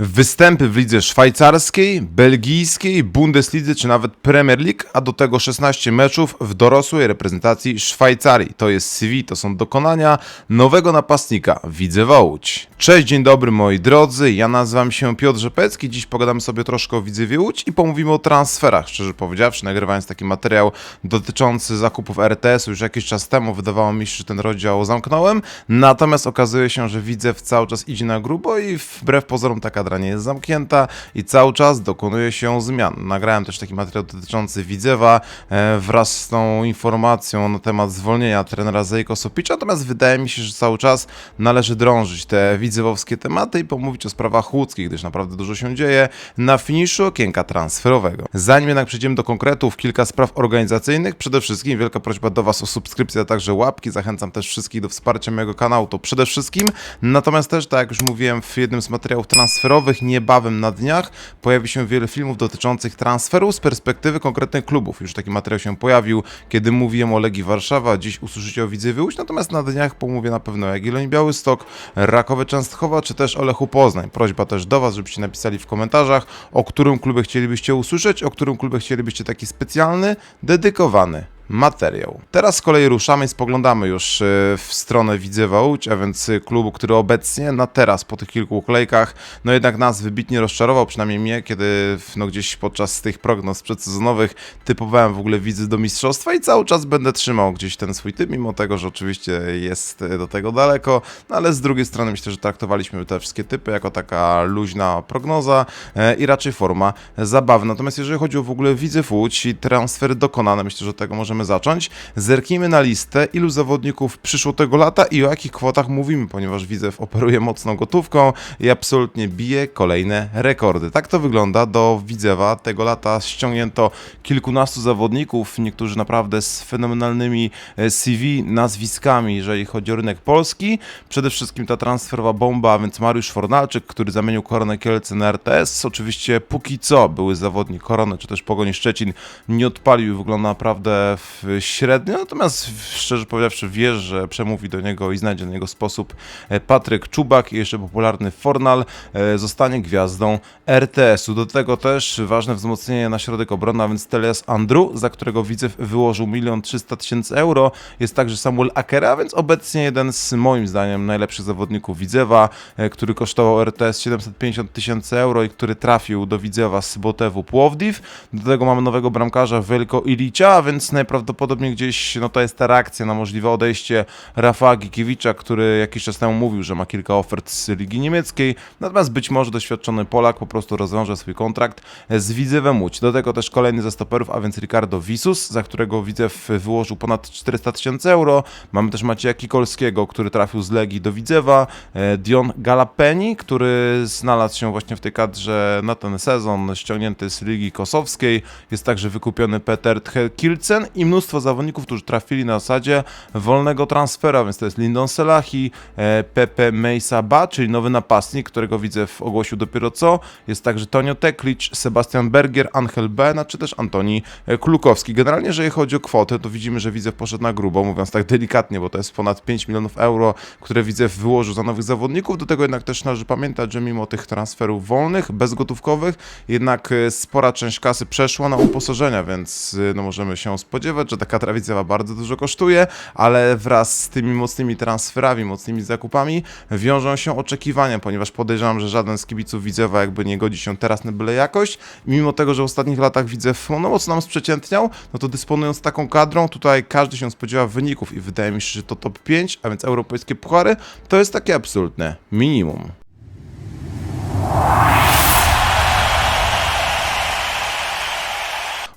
Występy w lidze szwajcarskiej, belgijskiej, Bundeslidze czy nawet Premier League, a do tego 16 meczów w dorosłej reprezentacji Szwajcarii. To jest CV, to są dokonania nowego napastnika, Widzewa Łódź. Cześć, dzień dobry moi drodzy, ja nazywam się Piotr Rzepecki, dziś pogadamy sobie troszkę o Widzewie Łódź i pomówimy o transferach. Szczerze powiedziawszy, nagrywając taki materiał dotyczący zakupów RTS-u już jakiś czas temu, wydawało mi się, że ten rozdział zamknąłem, natomiast okazuje się, że Widzew cały czas idzie na grubo i wbrew pozorom ta kadra nie jest zamknięta i cały czas dokonuje się zmian. Nagrałem też taki materiał dotyczący Widzewa e, wraz z tą informacją na temat zwolnienia trenera Zejko Sopicza, natomiast wydaje mi się, że cały czas należy drążyć te widzewowskie tematy i pomówić o sprawach łódzkich, gdyż naprawdę dużo się dzieje na finiszu okienka transferowego. Zanim jednak przejdziemy do konkretów, kilka spraw organizacyjnych. Przede wszystkim wielka prośba do Was o subskrypcję, a także łapki. Zachęcam też wszystkich do wsparcia mojego kanału, to przede wszystkim. Natomiast też, tak jak już mówiłem w jednym z materiałów transferowych, niebawem na dniach pojawi się wiele filmów dotyczących transferu z perspektywy konkretnych klubów. Już taki materiał się pojawił, kiedy mówiłem o Legii Warszawa, dziś usłyszycie o Widzewie Łódź, natomiast na dniach pomówię na pewno o Jagiellonii Białystok, Rakowie Częstochowa, czy też o Lechu Poznań. Prośba też do Was, żebyście napisali w komentarzach, o którym klubie chcielibyście usłyszeć, o którym klubie chcielibyście taki specjalny, dedykowany materiał. Teraz z kolei ruszamy i spoglądamy już e, w stronę Widzewa Łódź, a więc e, klubu, który obecnie na teraz, po tych kilku kolejkach, no jednak nas wybitnie rozczarował, przynajmniej mnie, kiedy no gdzieś podczas tych prognoz przedsezonowych typowałem w ogóle Widzy do mistrzostwa i cały czas będę trzymał gdzieś ten swój typ, mimo tego, że oczywiście jest e, do tego daleko, no ale z drugiej strony myślę, że traktowaliśmy te wszystkie typy jako taka luźna prognoza i raczej forma zabawna. Natomiast jeżeli chodzi o w ogóle Widzew Łódź i transfery dokonane, myślę, że tego możemy zacząć. Zerknijmy na listę, ilu zawodników przyszło tego lata i o jakich kwotach mówimy, ponieważ Widzew operuje mocną gotówką i absolutnie bije kolejne rekordy. Tak to wygląda. Do Widzewa tego lata ściągnięto kilkunastu zawodników, niektórzy naprawdę z fenomenalnymi e, CV, nazwiskami, jeżeli chodzi o rynek polski. Przede wszystkim ta transferowa bomba, a więc Mariusz Fornalczyk, który zamienił Koronę Kielce na RTS. Oczywiście póki co były zawodnik Korony, czy też Pogoni Szczecin nie odpalił i wygląda naprawdę średnio, natomiast szczerze powiedziawszy wierzę, że przemówi do niego i znajdzie na niego sposób e, Patryk Czubak i jeszcze popularny Fornal e, zostanie gwiazdą RTS-u. Do tego też ważne wzmocnienie na środek obrony, a więc Telias Andru, za którego Widzew wyłożył 1 300 tysięcy euro. Jest także Samuel Akera, więc obecnie jeden z moim zdaniem najlepszych zawodników Widzewa, e, który kosztował RTS 750 tysięcy euro i który trafił do Widzewa z Botewu Płowdiw. Do tego mamy nowego bramkarza Welko Ilicia, a więc najprawdopodobniej gdzieś no to jest ta reakcja na możliwe odejście Rafała Gikiewicza, który jakiś czas temu mówił, że ma kilka ofert z Ligi Niemieckiej, natomiast być może doświadczony Polak po prostu rozwiąże swój kontrakt z Widzewem Łódź. Do tego też kolejny ze stoperów, a więc Ricardo Visus, za którego Widzew wyłożył ponad 400 tysięcy euro. Mamy też Macieja Kikolskiego, który trafił z Legii do Widzewa, e, Dion Galapeni, który znalazł się właśnie w tej kadrze na ten sezon, ściągnięty z Ligi Kosowskiej. Jest także wykupiony Peter Kilcen i mnóstwo zawodników, którzy trafili na zasadzie wolnego transfera, więc to jest Lindon Selahi, e, Pepe Meisaba, czyli nowy napastnik, którego widzę w ogłosił dopiero co. Jest także Tonio Teklicz, Sebastian Bergier, Angel Bena, czy też Antoni e, Klukowski. Generalnie, jeżeli chodzi o kwotę, to widzimy, że Widzew poszedł na grubo, mówiąc tak delikatnie, bo to jest ponad 5 milionów euro, które Widzew wyłożył za nowych zawodników. Do tego jednak też należy pamiętać, że mimo tych transferów wolnych, bezgotówkowych, jednak e, spora część kasy przeszła na uposażenia, więc no, możemy się spodziewać, że ta kadra Widzewa bardzo dużo kosztuje, ale wraz z tymi mocnymi transferami, mocnymi zakupami wiążą się oczekiwania, ponieważ podejrzewam, że żaden z kibiców Widzewa jakby nie godzi się teraz na byle jakość. Mimo tego, że w ostatnich latach Widzew no, mocno nam sprzeciętniał, no to dysponując taką kadrą, tutaj każdy się spodziewa wyników i wydaje mi się, że to top 5, a więc europejskie puchary, to jest takie absolutne minimum.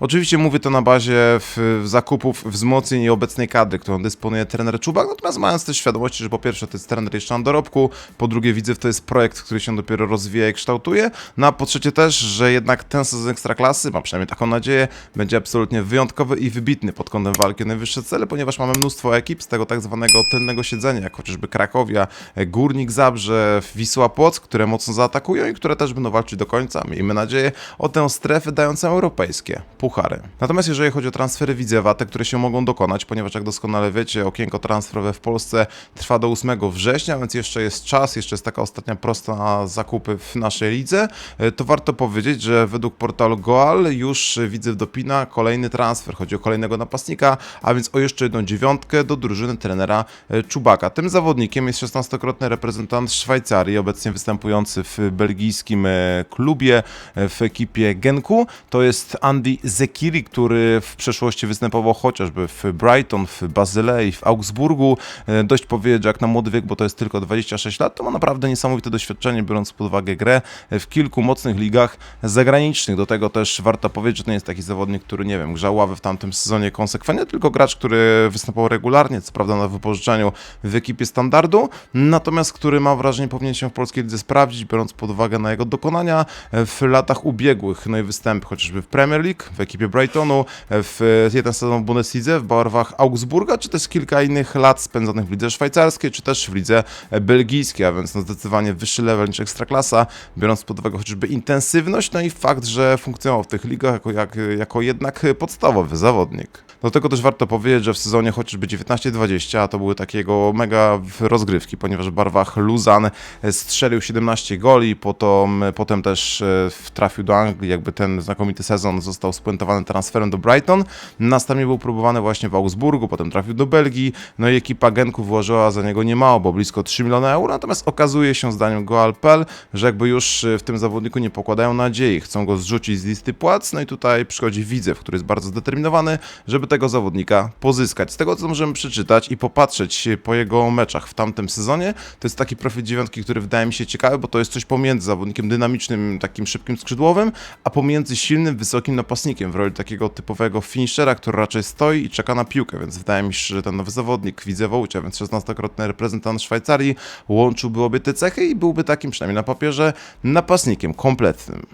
Oczywiście mówię to na bazie w, w zakupów, wzmocnień i obecnej kadry, którą dysponuje trener Czubak, natomiast mając też świadomość, że po pierwsze to jest trener jeszcze na dorobku, po drugie widzę, to jest projekt, który się dopiero rozwija i kształtuje, no a po trzecie też, że jednak ten sezon Ekstraklasy, mam przynajmniej taką nadzieję, będzie absolutnie wyjątkowy i wybitny pod kątem walki o najwyższe cele, ponieważ mamy mnóstwo ekip z tego tak zwanego tylnego siedzenia, jak chociażby Krakowia, Górnik Zabrze, Wisła Płock, które mocno zaatakują i które też będą walczyć do końca. Miejmy nadzieję o tę strefę dającą europejskie puchary. Puchary. Natomiast jeżeli chodzi o transfery Widzewa, te, które się mogą dokonać, ponieważ jak doskonale wiecie, okienko transferowe w Polsce trwa do 8 września, więc jeszcze jest czas, jeszcze jest taka ostatnia prosta zakupy w naszej lidze, e, to warto powiedzieć, że według portalu Goal już Widzew dopina kolejny transfer, chodzi o kolejnego napastnika, a więc o jeszcze jedną dziewiątkę do drużyny trenera e, Czubaka. Tym zawodnikiem jest 16-krotny reprezentant Szwajcarii, obecnie występujący w belgijskim e, klubie, w ekipie Genku. To jest Andy Zekiri, który w przeszłości występował chociażby w Brighton, w Bazylei, w Augsburgu. E, Dość powiedzieć, jak na młody wiek, bo to jest tylko 26 lat, to ma naprawdę niesamowite doświadczenie, biorąc pod uwagę grę w kilku mocnych ligach zagranicznych. Do tego też warto powiedzieć, że to nie jest taki zawodnik, który, nie wiem, grzał ławy w tamtym sezonie konsekwentnie, tylko gracz, który występował regularnie, co prawda na wypożyczeniu w ekipie standardu, natomiast który mam wrażenie powinien się w polskiej lidze sprawdzić, biorąc pod uwagę na jego dokonania w latach ubiegłych, no i występy chociażby w Premier League, w ekipie Brightonu, w jeden sezon w Bundeslidze, w barwach Augsburga, czy też kilka innych lat spędzonych w lidze szwajcarskiej, czy też w lidze belgijskiej, a więc no zdecydowanie wyższy level niż Ekstraklasa, biorąc pod uwagę chociażby intensywność, no i fakt, że funkcjonował w tych ligach jako, jak, jako jednak podstawowy zawodnik. Do tego też warto powiedzieć, że w sezonie chociażby 19-20, a to były takiego mega rozgrywki, ponieważ w barwach Luzan strzelił 17 goli, potem, potem też e, trafił do Anglii, jakby ten znakomity sezon został spuentowany transferem do Brighton, następnie był próbowany właśnie w Augsburgu, potem trafił do Belgii, no i ekipa Genku włożyła za niego niemało, bo blisko 3 miliony euro, natomiast okazuje się zdaniem Goalpel, że jakby już w tym zawodniku nie pokładają nadziei, chcą go zrzucić z listy płac, no i tutaj przychodzi Widzew, który jest bardzo zdeterminowany, żeby tego zawodnika pozyskać. Z tego, co możemy przeczytać i popatrzeć po jego meczach w tamtym sezonie, to jest taki profil dziewiątki, który wydaje mi się ciekawy, bo to jest coś pomiędzy zawodnikiem dynamicznym, takim szybkim skrzydłowym, a pomiędzy silnym, wysokim napastnikiem w roli takiego typowego finishera, który raczej stoi i czeka na piłkę, więc wydaje mi się, że ten nowy zawodnik Widzewa Łódź, więc 16-krotny reprezentant Szwajcarii, łączyłby te cechy i byłby takim, przynajmniej na papierze, napastnikiem kompletnym.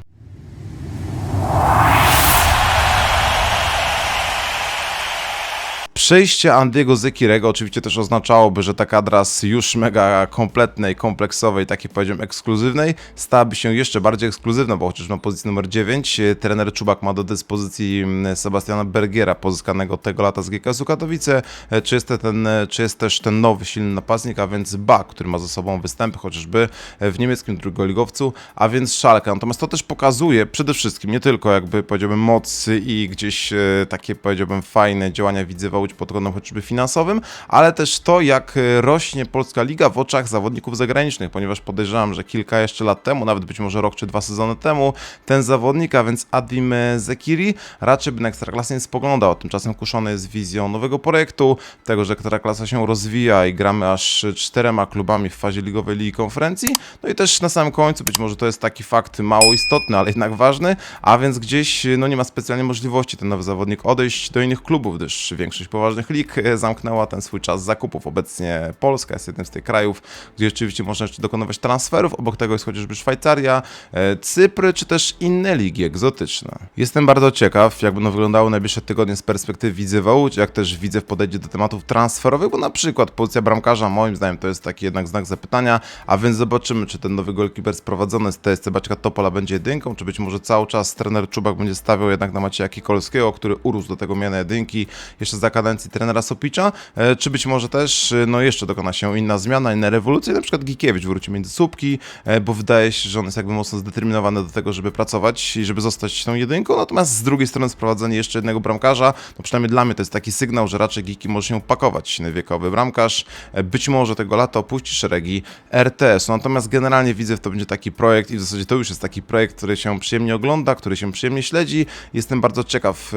Przejście Andiego Zekirego oczywiście też oznaczałoby, że ta kadra z już mega kompletnej, kompleksowej, takiej powiedziałem ekskluzywnej, stałaby się jeszcze bardziej ekskluzywna, bo chociaż na pozycji numer 9 e, trener Czubak ma do dyspozycji Sebastiana Bergiera, pozyskanego tego lata z GKS-u Katowice, e, czy jest, ten, e, czy jest też ten nowy, silny napastnik, a więc Ba, który ma ze sobą występy chociażby w niemieckim drugoligowcu, a więc Szalka. Natomiast to też pokazuje przede wszystkim nie tylko jakby powiedziałbym moc i gdzieś takie powiedziałbym fajne działania widzywa Pod kątem chociażby finansowym, ale też to, jak e, rośnie polska liga w oczach zawodników zagranicznych, ponieważ podejrzewam, że kilka jeszcze lat temu, nawet być może rok czy dwa sezony temu, ten zawodnik, a więc Adim Zekiri, raczej by na Ekstraklasę nie spoglądał. Tymczasem kuszony jest wizją nowego projektu, tego, że Ekstraklasa się rozwija i gramy aż czterema klubami w fazie ligowej Ligi Konferencji. No i też na samym końcu, być może to jest taki fakt mało istotny, ale jednak ważny, a więc gdzieś no nie ma specjalnie możliwości ten nowy zawodnik odejść do innych klubów, gdyż większość poważnych lig e, zamknęła ten swój czas zakupów. Obecnie Polska jest jednym z tych krajów, gdzie rzeczywiście można jeszcze dokonywać transferów. Obok tego jest chociażby Szwajcaria, e, Cypr, czy też inne ligi egzotyczne. Jestem bardzo ciekaw, jak będą wyglądały najbliższe tygodnie z perspektywy Widzewa Łódź, jak też Widzew podejdzie do tematów transferowych, bo na przykład pozycja bramkarza moim zdaniem to jest taki jednak znak zapytania, a więc zobaczymy, czy ten nowy goalkeeper sprowadzony z TSC Baczka Topola będzie jedynką, czy być może cały czas trener Czubak będzie stawiał jednak na Macieja Kikolskiego, który urósł do tego miana jedynki jeszcze za kadencji trenera Sopicza, e, czy być może też e, no jeszcze dokona się inna zmiana, inna rewolucja, na przykład Gikiewicz wróci między słupki, e, bo wydaje się, że on jest jakby mocno zdeterminowany do tego, żeby pracować i żeby zostać tą jedynką, natomiast z drugiej strony sprowadzenie jeszcze jednego bramkarza, no przynajmniej dla mnie to jest taki sygnał, że raczej Giki może się pakować, wiekowy bramkarz, być może tego lata opuści szeregi RTS, natomiast generalnie widzę, że to będzie taki projekt i w zasadzie to już jest taki projekt, który się przyjemnie ogląda, który się przyjemnie śledzi, jestem bardzo ciekaw,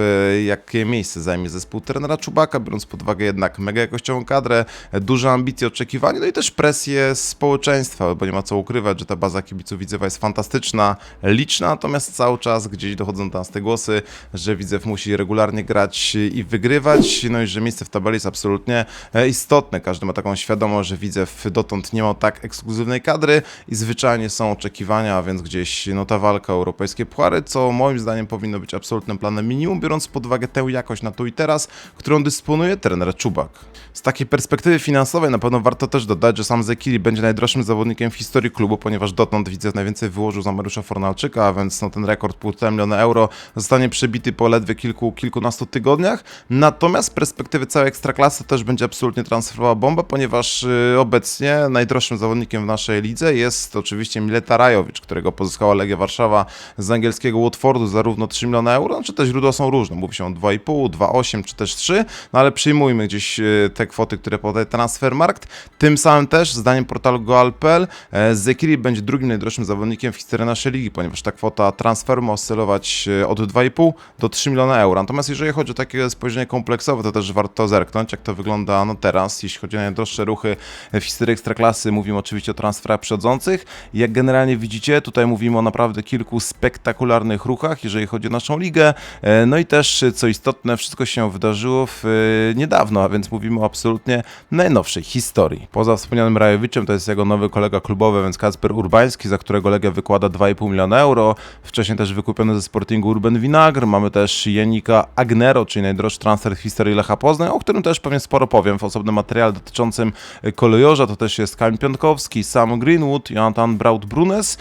jakie miejsce zajmie zespół trenera Czubaka, biorąc pod uwagę jednak mega jakościową kadrę, duże ambicje, oczekiwania, no i też presję społeczeństwa, bo nie ma co ukrywać, że ta baza kibiców Widzewa jest fantastyczna, liczna, natomiast cały czas gdzieś dochodzą do nas te głosy, że Widzew musi regularnie grać i wygrywać, no i że miejsce w tabeli jest absolutnie e, istotne. Każdy ma taką świadomość, że Widzew dotąd nie ma tak ekskluzywnej kadry i zwyczajnie są oczekiwania, a więc gdzieś no ta walka o europejskie puchary, co moim zdaniem powinno być absolutnym planem minimum, biorąc pod uwagę tę jakość na tu i teraz, którą dysponuje trener Czubak. Z takiej perspektywy finansowej na pewno warto też dodać, że sam Zekiri będzie najdroższym zawodnikiem w historii klubu, ponieważ dotąd Widzew najwięcej wyłożył za Mariusza Fornalczyka, a więc no, ten rekord 1,5 miliona euro zostanie przebity po ledwie kilku, kilkunastu tygodniach. Natomiast z perspektywy całej Ekstraklasy też będzie absolutnie transferowa bomba, ponieważ y, obecnie najdroższym zawodnikiem w naszej lidze jest oczywiście Mileta Rajowicz, którego pozyskała Legia Warszawa z angielskiego Watfordu za równo 3 miliony euro, czy też źródła są różne, mówi się o 2,5, 2,8 czy też 3, no ale przyjmujmy gdzieś y, te kwoty, które podaje Transfermarkt. Tym samym też, zdaniem portalu goal.pl, e, Zekiri będzie drugim najdroższym zawodnikiem w historii naszej ligi, ponieważ ta kwota transferu ma oscylować e, od 2,5 do 3 miliona euro. Natomiast jeżeli chodzi o takie spojrzenie kompleksowe, to też warto zerknąć, jak to wygląda no teraz, jeśli chodzi o najdroższe ruchy w historii Ekstraklasy. Mówimy oczywiście o transferach przychodzących. Jak generalnie widzicie, tutaj mówimy o naprawdę kilku spektakularnych ruchach, jeżeli chodzi o naszą ligę. E, No i też, co istotne, wszystko się wydarzyło w, e, niedawno, a więc mówimy o absolutnie najnowszej historii. Poza wspomnianym Rajowiczem, to jest jego nowy kolega klubowy, więc Kacper Urbański, za którego Legia wykłada 2,5 miliona euro. Wcześniej też wykupiony ze Sportingu Urban Winagr. Mamy też Jenika Agnero, czyli najdroższy transfer w historii Lecha Poznań, o którym też pewnie sporo powiem w osobnym materiale dotyczącym e, kolejorza. To też jest Kamil Piątkowski, Sam Greenwood, Jonathan Braut-Brunes,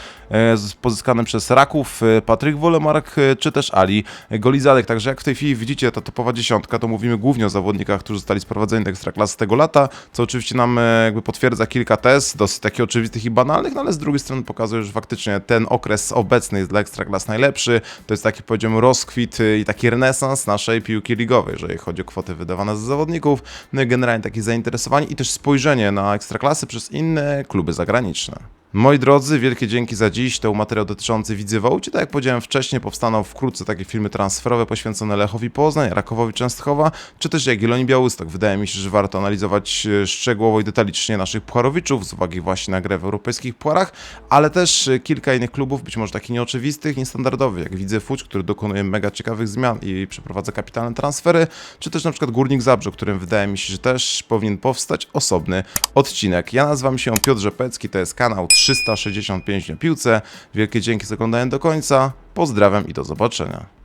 z- pozyskany przez Raków, Patryk Wolemark, czy też Ali Golizadek. Także jak w tej chwili widzicie, ta topowa dziesiątka, to mówimy głównie o zawodnikach, którzy zostali sprowadzeni do Ekstraklasy tego lata, co oczywiście nam e, jakby potwierdza kilka tez, dosyć takich oczywistych i banalnych, no ale z drugiej strony pokazuje, że faktycznie ten okres obecny jest dla Ekstraklas najlepszy. To jest taki, powiedziałbym, rozkwit y, i taki renesans naszej piłki ligowej, jeżeli chodzi o kwoty wydawane za zawodników, no i generalnie takie zainteresowanie i też spojrzenie na Ekstraklasy przez inne kluby zagraniczne. Moi drodzy, wielkie dzięki za dziś. To był materiał dotyczący Widzywołci. Tak jak powiedziałem wcześniej, powstaną wkrótce takie filmy transferowe poświęcone Lechowi Poznań, Rakowowi Częstochowa, czy też Jagiellonii Białystok. Wydaje mi się, że warto analizować e, szczegółowo i detalicznie naszych pucharowiczów z uwagi właśnie na grę w europejskich pucharach, ale też e, kilka innych klubów, być może takich nieoczywistych, niestandardowych, jak Widzew Łódź, który dokonuje mega ciekawych zmian i przeprowadza kapitalne transfery, czy też na przykład Górnik Zabrze, którym wydaje mi się, że też powinien powstać osobny odcinek. Ja nazywam się Piotr Rzepecki, to jest kanał 365 na piłce. Wielkie dzięki za oglądanie do końca. Pozdrawiam i do zobaczenia.